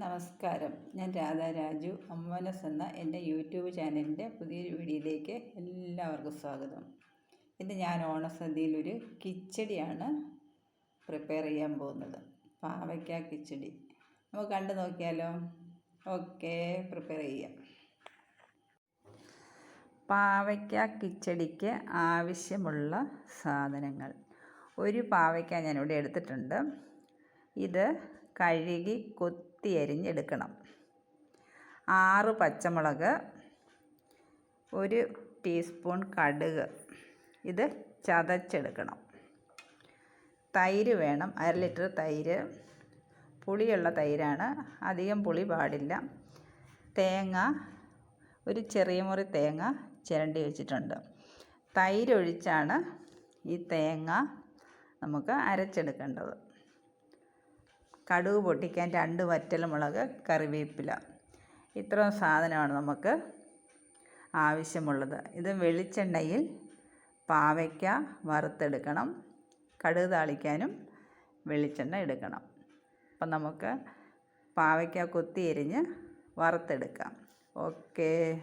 നമസ്കാരം. ഞാൻ രാധാ രാജു അമ്മനസ് എന്ന എന്റെ യൂട്യൂബ് ചാനലിന്റെ പുതിയൊരു വീഡിയോയിലേക്ക് എല്ലാവർക്കും സ്വാഗതം. ഇന്ന് ഞാൻ ഓണസദ്യയിലൊരു കിച്ചടിയാണ് പ്രിപ്പയർ ചെയ്യാൻ പോകുന്നത്. പാവയ്ക്ക കിച്ചടി. നമുക്ക് കണ്ടു നോക്കിയാലോ? ഓക്കെ പ്രിപ്പയർ ചെയ്യാം. പാവയ്ക്ക കിച്ചടിക്ക് ആവശ്യമുള്ള സാധനങ്ങൾ. ഒരു പാവയ്ക്ക ഞാനിവിടെ എടുത്തിട്ടുണ്ട്. ഇത് കഴുകി കൊത്തിയരിഞ്ഞെടുക്കണം ആറ് പച്ചമുളക് ഒരു ടീസ്പൂൺ കടുക്. ഇത് ചതച്ചെടുക്കണം. തൈര് വേണം അര ലിറ്റർ തൈര്. പുളിയുള്ള തൈരാണ്. അധികം പുളി പാടില്ല. തേങ്ങ ഒരു ചെറിയ മുറി തേങ്ങ ചിരണ്ടി വെച്ചിട്ടുണ്ട്. തൈരൊഴിച്ചാണ് ഈ തേങ്ങ നമുക്ക് അരച്ചെടുക്കേണ്ടത്. കടുക് പൊട്ടിക്കാൻ രണ്ട് വറ്റൽമുളക് കറിവേപ്പില. ഇത്രയും സാധനമാണ് നമുക്ക് ആവശ്യമുള്ളത്. ഇത് വെളിച്ചെണ്ണയിൽ പാവയ്ക്ക വറുത്തെടുക്കണം. കടുക് താളിക്കാനും വെളിച്ചെണ്ണ എടുക്കണം. അപ്പം നമുക്ക് പാവയ്ക്ക കൊത്തി എരിഞ്ഞ് വറുത്തെടുക്കാം. ഓക്കേ.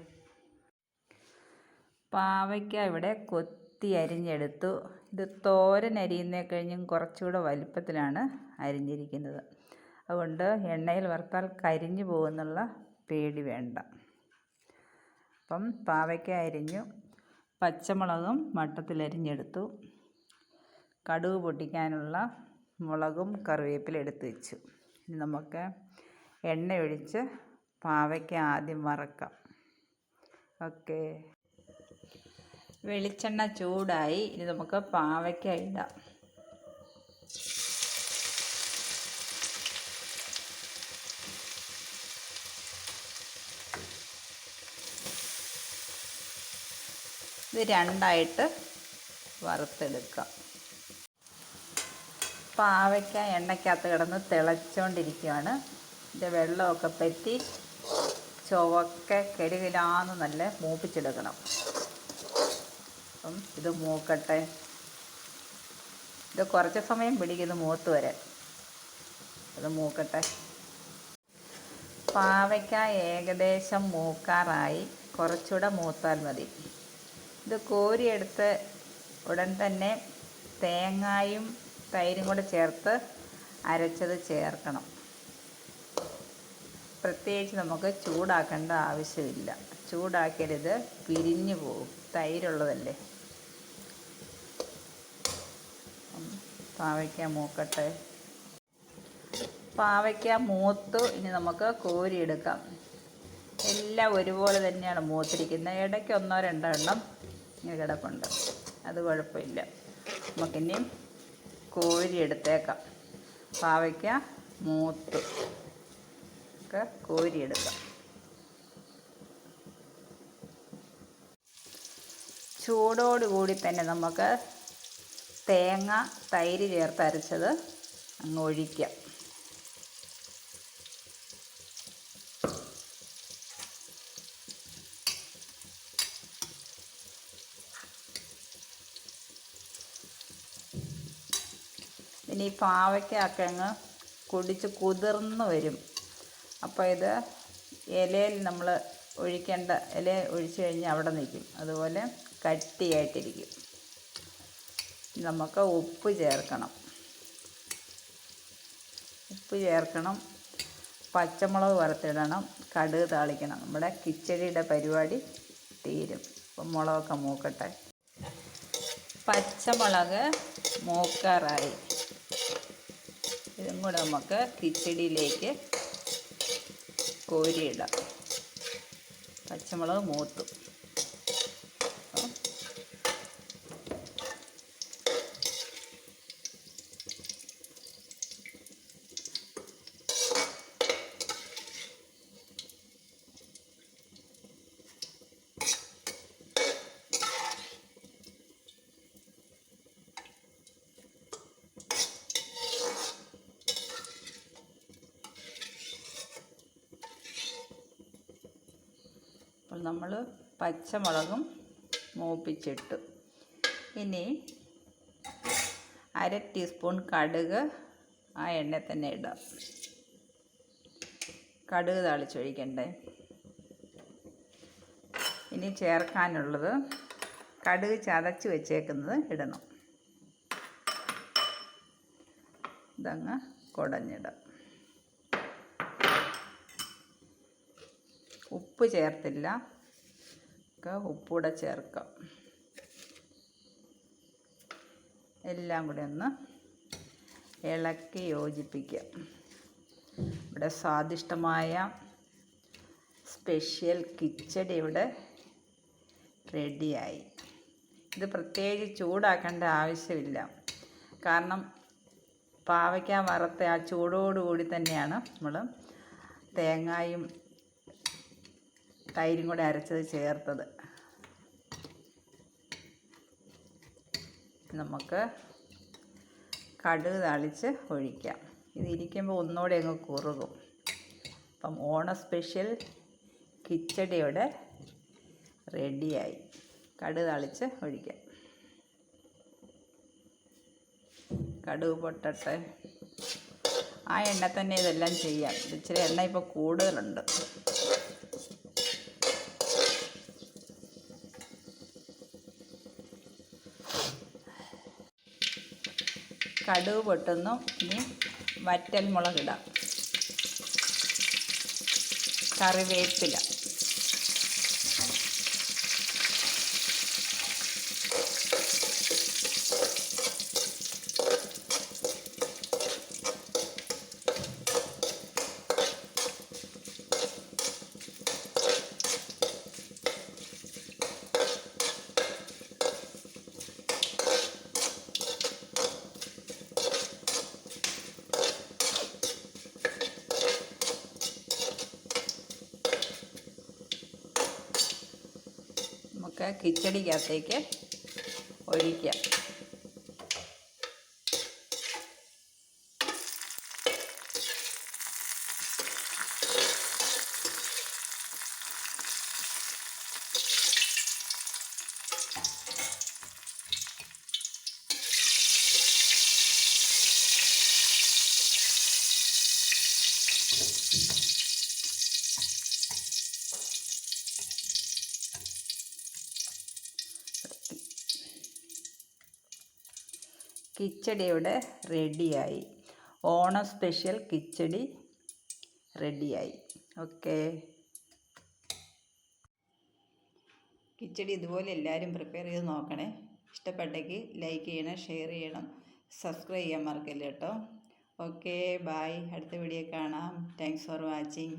പാവയ്ക്ക ഇവിടെ കൊത്തി അരിഞ്ഞെടുത്തു. ഇത് തോരൻ അരിയുന്നേ കഴിഞ്ഞും കുറച്ചുകൂടെ വലിപ്പത്തിലാണ് അരിഞ്ഞിരിക്കുന്നത്. അതുകൊണ്ട് എണ്ണയിൽ വറുത്താൽ കരിഞ്ഞു പോകുന്നുള്ള പേടി വേണ്ട. അപ്പം പാവയ്ക്ക അരിഞ്ഞു. പച്ചമുളകും വട്ടത്തിലരിഞ്ഞെടുത്തു കടുക് പൊട്ടിക്കാനുള്ള മുളകും കറിവേപ്പില എടുത്ത് വെച്ചു. നമുക്ക് എണ്ണ ഒഴിച്ച് പാവയ്ക്ക ആദ്യം വറക്കാം. ഓക്കെ. വെളിച്ചെണ്ണ ചൂടായി. ഇനി നമുക്ക് പാവയ്ക്ക ഇടാം. ഇത് രണ്ടായിട്ട് വറുത്തെടുക്കാം. പാവയ്ക്ക എണ്ണയ്ക്കകത്ത് കിടന്ന് തിളച്ചുകൊണ്ടിരിക്കുകയാണ് ഇതിന്റെ വെള്ളമൊക്കെ പറ്റി ചുവക്കെ കരുകിലാന്ന് നല്ല മൂപ്പിച്ചെടുക്കണം. അപ്പം ഇത് മൂക്കട്ടെ. ഇത് കുറച്ച് സമയം പിടിക്കും ഇത് മൂത്ത് വരാൻ ഇത് മൂക്കട്ടെ. പാവയ്ക്ക ഏകദേശം മൂക്കാറായി. കുറച്ചുകൂടെ മൂത്താൽ മതി. ഇത് കോരിയെടുത്ത് ഉടൻ തന്നെ തേങ്ങായും തൈരും കൂടെ ചേർത്ത് അരച്ചത് ചേർക്കണം. പ്രത്യേകിച്ച് നമുക്ക് ചൂടാക്കേണ്ട ആവശ്യമില്ല. ചൂടാക്കരുത് പിരിഞ്ഞു പോകും തൈരുള്ളതല്ലേ? പാവയ്ക്ക മൂക്കട്ടെ. പാവയ്ക്ക മൂത്തു ഇനി നമുക്ക് കോരിയെടുക്കാം. എല്ലാം ഒരുപോലെ തന്നെയാണ് മൂത്തിരിക്കുന്നത്. ഇടയ്ക്ക് ഒന്നോ രണ്ടോ എണ്ണം ഇങ്ങനെ കിടപ്പുണ്ട്. അത് കുഴപ്പമില്ല. നമുക്കിനിയും കോരിയെടുത്തേക്കാം. പാവയ്ക്ക മൂത്തു. ഒക്കെ കോരിയെടുക്കാം. ചൂടോടുകൂടി തന്നെ നമുക്ക് തേങ്ങ തൈര് ചേർത്ത് അരച്ചത് അങ്ങ് ഒഴിക്കാം. ഇനി പാവയ്ക്കൊക്കെ അങ്ങ് കുടിച്ച് കുതിർന്ന് വരും. അപ്പോൾ ഇത് ഇലയിൽ നമ്മൾ ഒഴിക്കേണ്ട ഇല ഒഴിച്ചു കഴിഞ്ഞാൽ അവിടെ നിൽക്കും. അതുപോലെ കട്ടിയായിട്ടിരിക്കും. നമുക്ക് ഉപ്പ് ചേർക്കണം. ഉപ്പ് ചേർക്കണം. പച്ചമുളക് വറുത്തിടണം. കടുക് താളിക്കണം. നമ്മുടെ കിച്ചടിയുടെ പരിപാടി തീരും. അപ്പം മുളകൊക്കെ മൂക്കട്ടെ. പച്ചമുളക് മൂക്കാറായി. ഇതും കൂടെ നമുക്ക് കിച്ചടിയിലേക്ക് കോരിയിടാം പച്ചമുളക് മൂത്തു. അപ്പോൾ നമ്മൾ പച്ചമുളകും മൂപ്പിച്ചിട്ടു. ഇനി അര ടീസ്പൂൺ കടുക് ആ എണ്ണ തന്നെ ഇടാം കടുക് താളിച്ചൊഴിക്കണ്ടേ ഇനി ചേർക്കാനുള്ളത് കടുക് ചതച്ച് വെച്ചേക്കുന്നത് ഇടണം. ഇതങ്ങ് കുടഞ്ഞിടാം ഉപ്പ് ചേർത്തില്ല. ഉപ്പൂടെ ചേർക്കാം. എല്ലാം കൂടെ ഒന്ന് ഇളക്കി യോജിപ്പിക്കാം ഇവിടെ സ്വാദിഷ്ടമായ സ്പെഷ്യൽ കിച്ചടി ഇവിടെ റെഡിയായി. ഇത് പ്രത്യേകിച്ച് ചൂടാക്കേണ്ട ആവശ്യമില്ല. കാരണം പാവയ്ക്ക വറുത്ത ആ ചൂടോടുകൂടി തന്നെയാണ് നമ്മൾ തേങ്ങായും തൈരും കൂടെ അരച്ചത് ചേർത്തത്. നമുക്ക് കടുക് തളിച്ച് ഒഴിക്കാം. ഇതിരിക്കുമ്പോൾ ഒന്നുകൂടെ അങ്ങ് കുറുകും. അപ്പം ഓണ സ്പെഷ്യൽ കിച്ചടിയുടെ റെഡിയായി. കടുക് തളിച്ച് ഒഴിക്കാം. കടുക് പൊട്ടട്ടെ. ആ എണ്ണ തന്നെ ഇതെല്ലാം ചെയ്യാം. ഇച്ചിരി എണ്ണ ഇപ്പോൾ കൂടുതലുണ്ട്. കടുക് പൊട്ടുന്നു. ഇനി വറ്റൽമുളകിടാം കറിവേപ്പില. നമുക്ക് കിച്ചടിക്കകത്തേക്ക് ഒഴിക്കാം. കിച്ചടി ഇവിടെ റെഡിയായി. ഓണം സ്പെഷ്യൽ കിച്ചടി റെഡിയായി. ഓക്കെ. കിച്ചടി ഇതുപോലെ എല്ലാവരും പ്രിപ്പയർ ചെയ്ത് നോക്കണേ. ഇഷ്ടപ്പെട്ടെങ്കിൽ ലൈക്ക് ചെയ്യണം ഷെയർ ചെയ്യണം സബ്സ്ക്രൈബ് ചെയ്യാൻ മറക്കല്ല കേട്ടോ. ഓക്കെ ബായ് അടുത്ത വീഡിയോ കാണാം. Thanks for watching